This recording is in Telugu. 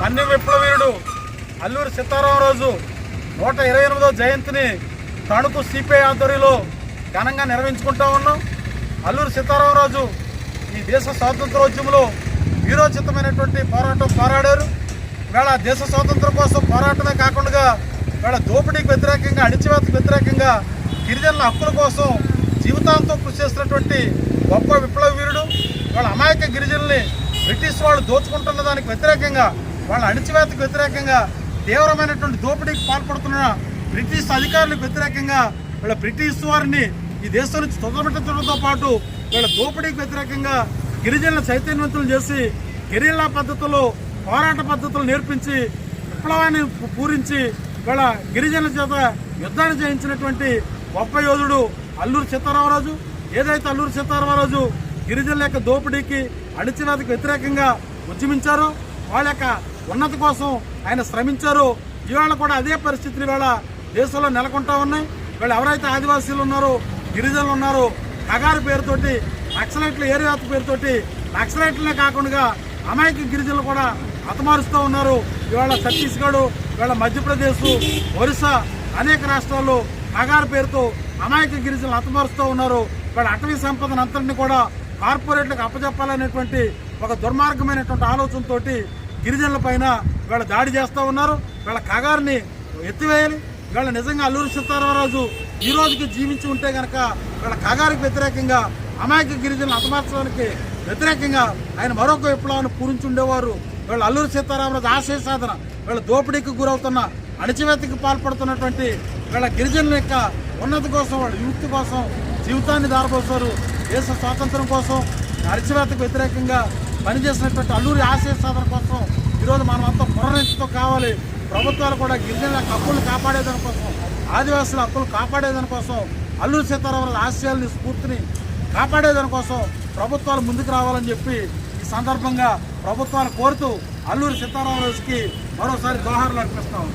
మన్య విప్లవీరుడు అల్లూరి సీతారామరాజు నూట ఇరవై ఎనిమిదో జయంతిని తణుకు సిపిఐ ఆధ్వర్యంలో ఘనంగా నిర్వహించుకుంటా ఉన్నాం. అల్లూరి సీతారామరాజు ఈ దేశ స్వాతంత్రోద్యమంలో వీరోచితమైనటువంటి పోరాటం పోరాడారు. ఇవాళ దేశ స్వాతంత్రం కోసం పోరాటమే కాకుండా ఇవాళ దోపిడీకి వ్యతిరేకంగా అణిచివేతకు వ్యతిరేకంగా గిరిజనుల హక్కుల కోసం జీవితాంతం కృషి చేసినటువంటి గొప్ప విప్లవ వీరుడు వాళ్ళ అమాయక గిరిజనుల్ని బ్రిటిష్ వాళ్ళు దోచుకుంటున్న దానికి వ్యతిరేకంగా వాళ్ళ అణిచివేతకు వ్యతిరేకంగా తీవ్రమైనటువంటి దోపిడీకి పాల్పడుతున్న బ్రిటిష్ అధికారులకు వ్యతిరేకంగా వీళ్ళ బ్రిటిష్ వారిని ఈ దేశం నుంచి తొలగించడంతో పాటు వీళ్ళ దోపిడీకి వ్యతిరేకంగా గిరిజనుల చైతన్యవంతులు చేసి గెరిల్లా పద్ధతిలో పోరాట పద్ధతులు నేర్పించి విప్లవాన్ని పూరించి వీళ్ళ గిరిజనుల చేత యుద్ధాన్ని చేయించినటువంటి గొప్ప యోధుడు అల్లూరు సీతారామరాజు. ఏదైతే అల్లూరు సీతారామరాజు గిరిజనుల యొక్క దోపిడీకి అణిచివేతకు వ్యతిరేకంగా ఉద్యమించారో వాళ్ళ యొక్క ఉన్నతి కోసం ఆయన శ్రమించారు. ఇవాళ కూడా అదే పరిస్థితులు ఇవాళ దేశంలో నెలకొంటా ఉన్నాయి. వీళ్ళు ఎవరైతే ఆదివాసీలు ఉన్నారో గిరిజనులు ఉన్నారో కగారు పేరుతోటి నక్సలైట్ల ఏరియాత పేరుతోటి నక్సలైట్లనే కాకుండా అమాయక గిరిజనులు కూడా హతమారుస్తూ ఉన్నారు. ఇవాళ ఛత్తీస్గఢ్ ఇవాళ మధ్యప్రదేశ్ ఒరిస్సా అనేక రాష్ట్రాల్లో కగారు పేరుతో అమాయక గిరిజనులు హతమారుస్తూ ఉన్నారు. ఇవాళ అటవీ సంపదను అంతటిని కూడా కార్పొరేట్లకు అప్పచెప్పాలనేటువంటి ఒక దుర్మార్గమైనటువంటి ఆలోచనతోటి గిరిజనుల పైన వీళ్ళ దాడి చేస్తూ ఉన్నారు. వీళ్ళ కగారిని ఎత్తివేయాలి. వీళ్ళ నిజంగా అల్లూరి సీతారామరాజు ఈ రోజుకి జీవించి ఉంటే కనుక వీళ్ళ కగారికి వ్యతిరేకంగా అమాయక గిరిజనులు అతమార్చడానికి వ్యతిరేకంగా ఆయన మరొక విప్లవాన్ని పూరించి ఉండేవారు. వీళ్ళ అల్లూరి సీతారామరాజు ఆశయ సాధన వీళ్ళ దోపిడీకి గురవుతున్న అణచివేతకి పాల్పడుతున్నటువంటి వీళ్ళ గిరిజనుల యొక్క ఉన్నతి కోసం వాళ్ళ విముక్తి కోసం జీవితాన్ని దారపోసారు దేశ స్వాతంత్రం కోసం అణచివేతకు వ్యతిరేకంగా పనిచేసినటువంటి అల్లూరి ఆశయ సాధన కోసం ఈరోజు మనం అంతా పురణించడం కావాలి. ప్రభుత్వాలు కూడా గిరిజనుల యొక్క హక్కులు కాపాడేదాని కోసం ఆదివాసుల హక్కులు కాపాడేదాని కోసం అల్లూరి సీతారామరాజు ఆశయాల్ని స్ఫూర్తిని కాపాడేదాని కోసం ప్రభుత్వాలు ముందుకు రావాలని చెప్పి ఈ సందర్భంగా ప్రభుత్వాలు కోరుతూ అల్లూరి సీతారామరాజుకి మరోసారి దోహారులు అర్పిస్తాం